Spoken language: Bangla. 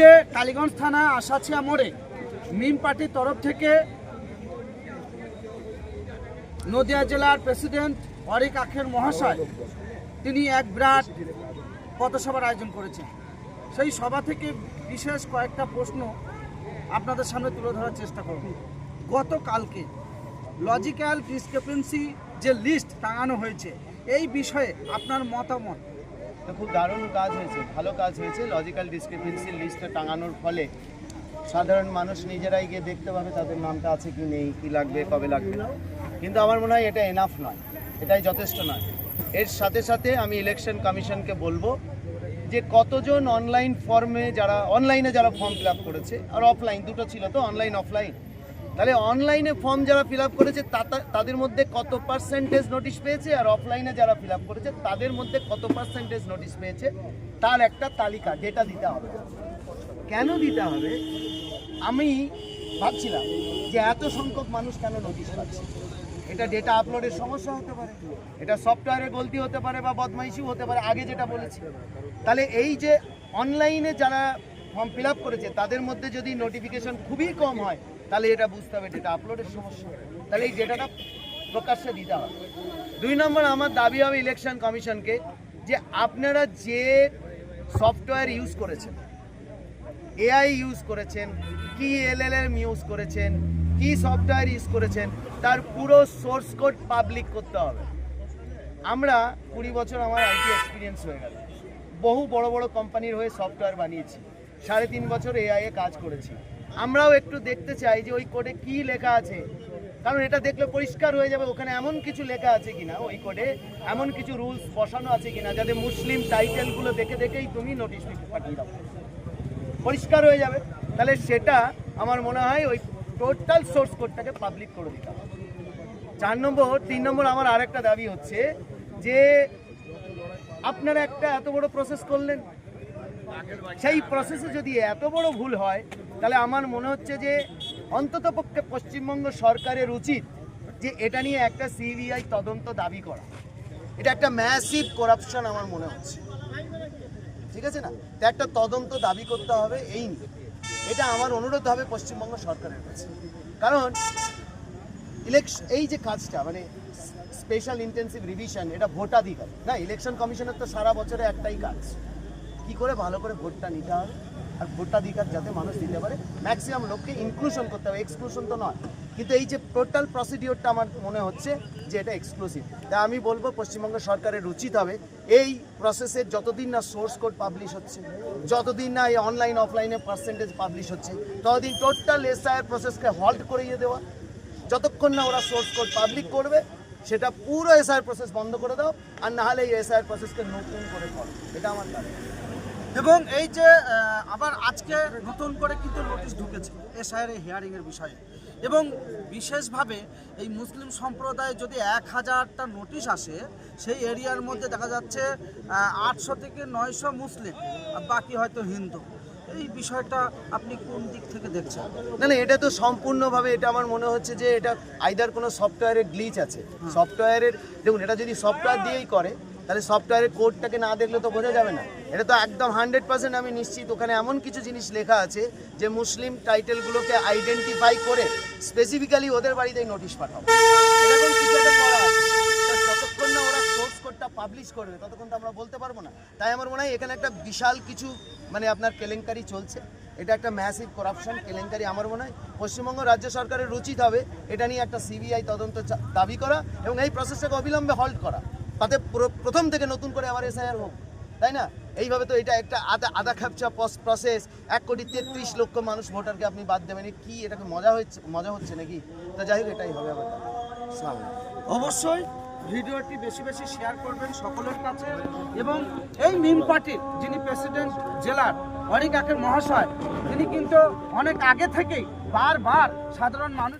আজকে কালীগঞ্জ থানা আসাছিয়া মোড়ে মিম পার্টির তরফ থেকে নদিয়া জেলার প্রেসিডেন্ট অরিক আখের মহাশয়, তিনি এক বিরাট পথসভার আয়োজন করেছেন। সেই সভা থেকে বিশেষ কয়েকটা প্রশ্ন আপনাদের সামনে তুলে ধরার চেষ্টা করব। গতকালকে লজিক্যাল ডিসক্রিপেন্সি যে লিস্ট টাঙানো হয়েছে, এই বিষয়ে আপনার মতামত তো খুব দারুণ কাজ হয়েছে, ভালো কাজ হয়েছে। লজিক্যাল ডিসক্রিপেন্সির লিস্টে টাঙানোর ফলে সাধারণ মানুষ নিজেরাই গিয়ে দেখতে পাবে তাদের নামটা আছে কি নেই, কি লাগবে, কবে লাগবে কিন্তু আমার মনে হয় এটা এনাফ নয়, এটাই যথেষ্ট নয়। এর সাথে সাথে আমি ইলেকশন কমিশনকে বলব যে কতজন অনলাইন ফর্মে যারা অনলাইনে যারা ফর্ম ফিল করেছে, আর অফলাইন দুটো ছিল তো অনলাইন অফলাইন তাহলে অনলাইনে ফর্ম যারা ফিল করেছে তাদের মধ্যে কত পার্সেন্টেজ নোটিশ পেয়েছে? আর অফলাইনে যারা ফিল করেছে, তাদের মধ্যে কত পার্সেন্টেজ নোটিশ পেয়েছে? তার একটা তালিকা, যেটা দিতে হবে। কেন দিতে হবে? আমি ভাবছিলাম যে এত সংখ্যক মানুষ কেন নোটিশ পাচ্ছে? এটা ডেটা আপলোডের সমস্যা হতে পারে, এটা সফটওয়্যারের গলতি হতে পারে বা বদমাইশিও হতে পারে, আগে যেটা বলেছি। তাহলে এই যে অনলাইনে যারা ফর্ম ফিল করেছে, তাদের মধ্যে যদি নোটিফিকেশন খুবই কম হয়, তাহলে এটা বুঝতে হবে ডেটা আপলোডের সমস্যা। তাহলে এই ডেটাটা প্রকাশ্যে দিতে হবে। দুই নম্বর, আমার দাবি হবে ইলেকশন কমিশনকে যে আপনারা যে সফটওয়্যার ইউজ করেছেন এআই ইউজ করেছেন, কি এলএলএম ইউজ করেছেন, কি সফটওয়্যার ইউজ করেছেন, তার পুরো সোর্স কোড পাবলিক করতে হবে। আমরা কুড়ি বছর আমার আইটি এক্সপিরিয়েন্স হয়ে গেল। বহু বড় বড় কোম্পানির হয়ে সফটওয়্যার বানিয়েছি। সাড়ে তিন বছর এআই এ কাজ করেছি। আমরাও একটু দেখতে চাই যে ওই কোডে কি লেখা আছে। কারণ এটা দেখলে পরিষ্কার হয়ে যাবে ওখানে এমন কিছু লেখা আছে কিনা। ওই কোডে এমন কিছু রুলস বসানো আছে কিনা, যাতে মুসলিম টাইটেলগুলো দেখে দেখেই তুমি নোটিশ পাঠিয়ে দাও পরিষ্কার হয়ে যাবে। তাহলে সেটা আমার মনে হয় ওই টোটাল সোর্স কোডটাকে পাবলিক করে দিতে হবে। চার নম্বর, তিন নম্বর আমার আরেকটা দাবি হচ্ছে যে আপনারা একটা এত বড় প্রসেস করলেন। সেই প্রসেসে যদি এত বড় ভুল হয়, তাহলে আমার মনে হচ্ছে যে অন্তত পক্ষে পশ্চিমবঙ্গ সরকারের উচিত যে এটা নিয়ে একটা সিবিআই তদন্ত দাবি করা। এটা একটা ম্যাসিভ করাপশন আমার মনে হচ্ছে। ঠিক আছে না? তো একটা তদন্ত দাবি করতে হবে এই নিয়ে। এটা আমার অনুরোধ হবে পশ্চিমবঙ্গ সরকারের কাছে। কারণ ইলেকশন এই যে কাজটা মানে স্পেশাল ইন্টেন্সিভ রিভিশন এটা ভোটাধিকার। না ইলেকশন কমিশনের তো সারা বছরে একটাই কাজ। করে ভালো করে ভোটটা নিতে হবে আর ভোটাধিকার যাতে মানুষ দিতে পারে। ম্যাক্সিমাম লোককে ইনক্লুশন করতে হবে। এক্সক্লুশন তো নয়। কিন্তু এই যে টোটাল প্রসিডিওরটা আমার মনে হচ্ছে যে এটা এক্সক্লুসিভ তাই আমি বলব, পশ্চিমবঙ্গ সরকারের উচিত হবে এই প্রসেসের যতদিন না সোর্স কোড পাবলিশ হচ্ছে, যতদিন না এই অনলাইন অফলাইনে পার্সেন্টেজ পাবলিশ হচ্ছে, ততদিন টোটাল এসআইআর প্রসেসকে হল্ট করিয়ে দেওয়া, যতক্ষণ না ওরা সোর্স কোড পাবলিক করবে, সেটা পুরো এসআইআর প্রসেস বন্ধ করে দাও, আর না হলে এই এসআইআর প্রসেসকে নতুন করে করো। এটা আমার দাবি এবং এই যে আবার আজকে নতুন করে কিন্তু নোটিশ ঢুকেছে এসআইয়ের হিয়ারিং এর বিষয়ে। এবং বিশেষভাবে এই মুসলিম সম্প্রদায়ে যদি এক হাজারটা নোটিশ আসে সেই এরিয়ার মধ্যে দেখা যাচ্ছে আটশো থেকে নয়শো মুসলিম বাকি হয়তো হিন্দু। এই বিষয়টা আপনি কোন দিক থেকে দেখছেন? না না এটা তো সম্পূর্ণভাবে এটা আমার মনে হচ্ছে যে এটা আইদার কোনো সফটওয়্যারের গ্লিচ আছে। সফটওয়্যারের দেখুন এটা যদি সফটওয়্যার দিয়েই করে তাহলে সফটওয়্যারের কোডটাকে না দেখলে তো বোঝা যাবে না। এটা তো একদম হান্ড্রেড পার্সেন্ট আমি নিশ্চিত। ওখানে এমন কিছু জিনিস লেখা আছে যে মুসলিম টাইটেলগুলোকে আইডেন্টিফাই করে স্পেসিফিক্যালি ওদের বাড়িতেই নোটিশ পাঠাবো এরকম করা আছে। যতক্ষণ না ওরা কোডটা পাবলিশ করবে, ততক্ষণ তো আমরা বলতে পারব না। তাই আমার মনে হয় এখানে একটা বিশাল কিছু মানে আপনার কেলেঙ্কারি চলছে। এটা একটা ম্যাসিভ করাপশন কেলেঙ্কারি আমার মনে হয়। পশ্চিমবঙ্গ রাজ্য সরকারের উচিত হবে। এটা নিয়ে একটা সিবিআই তদন্ত দাবি করা এবং এই প্রসেসটাকে অবিলম্বে হল্ট করা। তাতে প্রথম থেকে নতুন করে আবার এসআইআর হোক তাই না? এইভাবে তো এটা একটা আদা আদা খাপচা প্রসেস এক কোটি তেত্রিশ লক্ষ মানুষ ভোটারকে আপনি বাদ দেবেন। কি, এটাকে মজা হচ্ছে মজা হচ্ছে নাকি? তা যাই হোক, এটাই হবে আবার। অবশ্যই ভিডিওটি বেশি বেশি শেয়ার করবেন সকলের কাছে এবং এই মিম পার্টির যিনি প্রেসিডেন্ট জেলার অরিক আকের মহাশয়, তিনি কিন্তু অনেক আগে থেকেই বারবার সাধারণ মানুষ